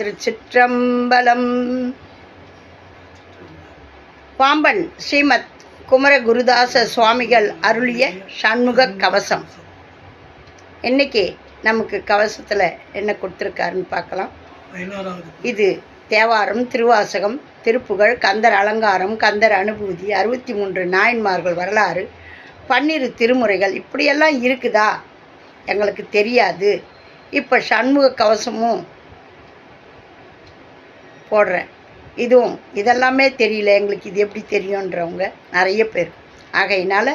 திருச்சிற்றம்பலம். பாம்பன் ஸ்ரீமத் குமர குருதாச சுவாமிகள் அருளிய சண்முக கவசம். இன்னைக்கு நமக்கு கவசத்தில் என்ன கொடுத்துருக்காருன்னு பார்க்கலாம். இது தேவாரம் திருவாசகம் திருப்புகழ் கந்தர் அலங்காரம் கந்தர் அனுபூதி அறுபத்தி மூன்று நாயன்மார்கள் வரலாறு பன்னிரு திருமுறைகள் இப்படியெல்லாம் இருக்குதா? எங்களுக்கு தெரியாது. இப்போ சண்முக கவசமும் போடுறேன். இதுவும் இதெல்லாமே தெரியல எங்களுக்கு இது எப்படி தெரியுன்றவங்க நிறைய பேர். ஆகையினால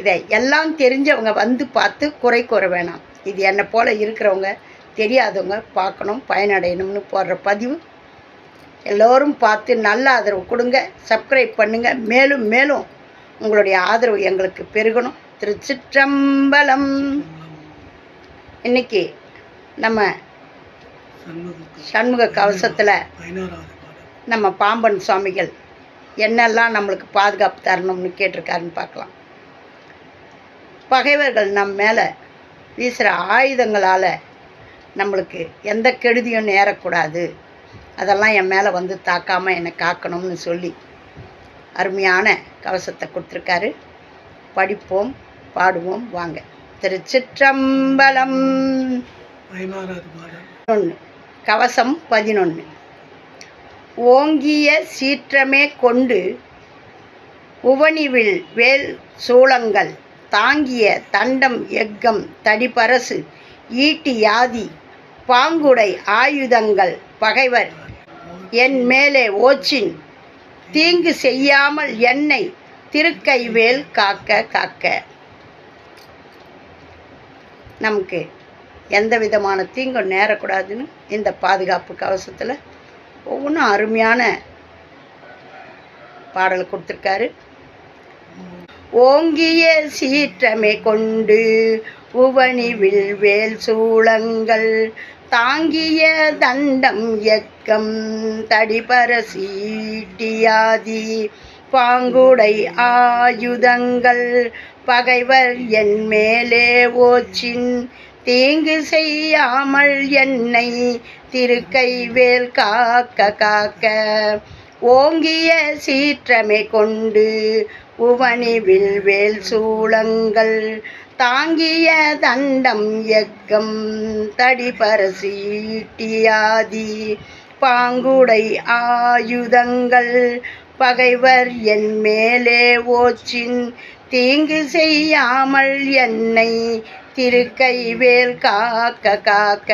இதை எல்லாம் தெரிஞ்சவங்க வந்து பார்த்து குறை கூற வேணாம். இது என்னை போல் இருக்கிறவங்க தெரியாதவங்க பார்க்கணும் பயனடையணும்னு போடுற பதிவு. எல்லோரும் பார்த்து நல்ல ஆதரவு கொடுங்க சப்ஸ்கிரைப் பண்ணுங்கள் மேலும் மேலும் உங்களுடைய ஆதரவு எங்களுக்கு பெருகணும். திருச்சிற்றம்பலம். இன்னைக்கு நம்ம சண்முக கவசத்தில் நம்ம பாம்பன் சுவாமிகள் என்னெல்லாம் நம்மளுக்கு பாதுகாப்பு தரணும்னு கேட்டிருக்காருன்னு பார்க்கலாம். பகைவர்கள் நம் மேலே வீசுகிற ஆயுதங்களால் நம்மளுக்கு எந்த கெடுதியும் நேரக்கூடாது. அதெல்லாம் என் மேலே வந்து தாக்காமல் என்னை காக்கணும்னு சொல்லி அருமையான கவசத்தை கொடுத்துருக்காரு. படிப்போம் பாடுவோம் வாங்க. திருச்சிற்றம்பலம். ஒன்று கவசம் பதினொன்று ஓங்கிய சீற்றமே கொண்டு உவனிவில் வேல் சூளங்கள் தாங்கிய தண்டம் எக்கம் தடிபரசு ஈட்டி யாதி பாங்குடை ஆயுதங்கள் பகைவர் என் மேலே ஓச்சின் தீங்கு செய்யாமல் என்னை திருக்கைவேல் காக்க காக்க. நமக்கு எந்த விதமான தீங்கும் நேரக்கூடாதுன்னு இந்த பாதுகாப்பு கவசத்தில் ஒவ்வொன்றும் அருமையான பாடல் கொடுத்துருக்காரு. ஓங்கிய சீற்றமை கொண்டு உவனி வில்வேல் சூளங்கள் தாங்கிய தண்டம் இயக்கம் தடிபர சீட்டியாதி பாங்குடை ஆயுதங்கள் பகைவர் என் மேலே ஓச்சின் தீங்கு செய்யாமல் என்னை திருக்கைவேல் காக்க காக்க. ஓங்கிய சீற்றமை கொண்டு உவனி வில்வேல் சூளங்கள் தாங்கிய தண்டம் எக்கம் தடிபரசீட்டியாதி பாங்குடை ஆயுதங்கள் பகைவர் என் மேலே ஓச்சின் தீங்கு செய்யாமல் என்னை திருக்கைவேல் காக்க காக்க.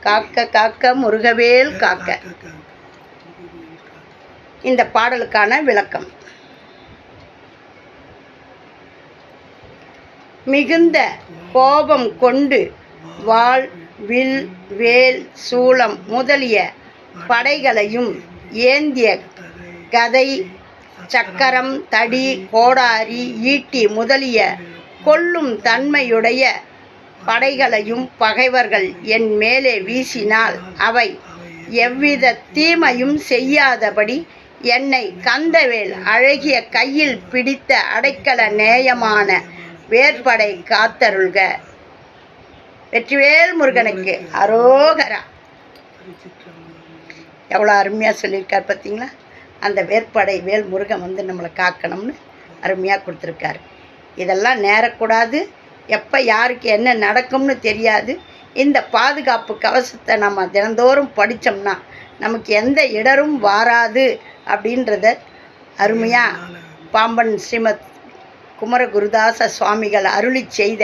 காக்க காக்க முருகவேல் காக்க. இந்த பாடலுக்கான விளக்கம். மிகுந்த கோபம் கொண்டு வாள் வில் வேல் சூளம் முதலிய படைகளையும் ஏந்திய கதை சக்கரம் தடி கோடாரி ஈட்டி முதலிய கொல்லும் தன்மையுடைய படைகளையும் பகைவர்கள் என் மேலே வீசினால் அவை எவ்வித தீமையும் செய்யாதபடி என்னை கந்தவேல் அழகிய கையில் பிடித்த அடைக்கல நேயமான வேற்படை காத்தருள்க. வெற்றிவேல் முருகனுக்கு அரோகரா. எவ்வளோ அருமையாக சொல்லியிருக்கார் பார்த்தீங்களா? அந்த வேற்படை வேல் முருகன் வந்து நம்மளை காக்கணும்னு அருமையாக கொடுத்துருக்காரு. இதெல்லாம் நேரக்கூடாது. எப்போ யாருக்கு என்ன நடக்கும்னு தெரியாது. இந்த பாதுகாப்பு கவசத்தை நம்ம தினந்தோறும் படித்தோம்னா நமக்கு எந்த இடரும் வாராது அப்படின்றத அருமையாக பாம்பன் ஸ்ரீமத் குமர குருதாச சுவாமிகள் அருளி செய்த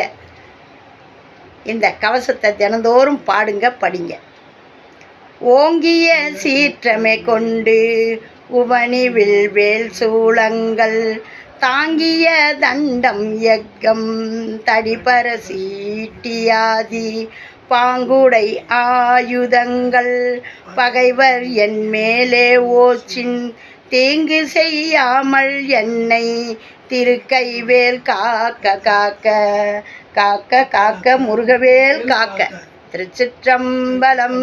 இந்த கவசத்தை தினந்தோறும் பாடுங்க படிங்க. ஓங்கிய சீற்றமை கொண்டு உவனி வில்வேல் சூளங்கள் தாங்கிய தண்டம் இயக்கம் தடிபர சீட்டியாதி பாங்குடை ஆயுதங்கள் பகைவர் என் மேலே ஓச்சின் தீங்கு செய்யாமல் என்னை திருக்கைவேல் காக்க காக்க காக்க காக்க முருகவேல் காக்க. திருச்சிற்றம்பலம்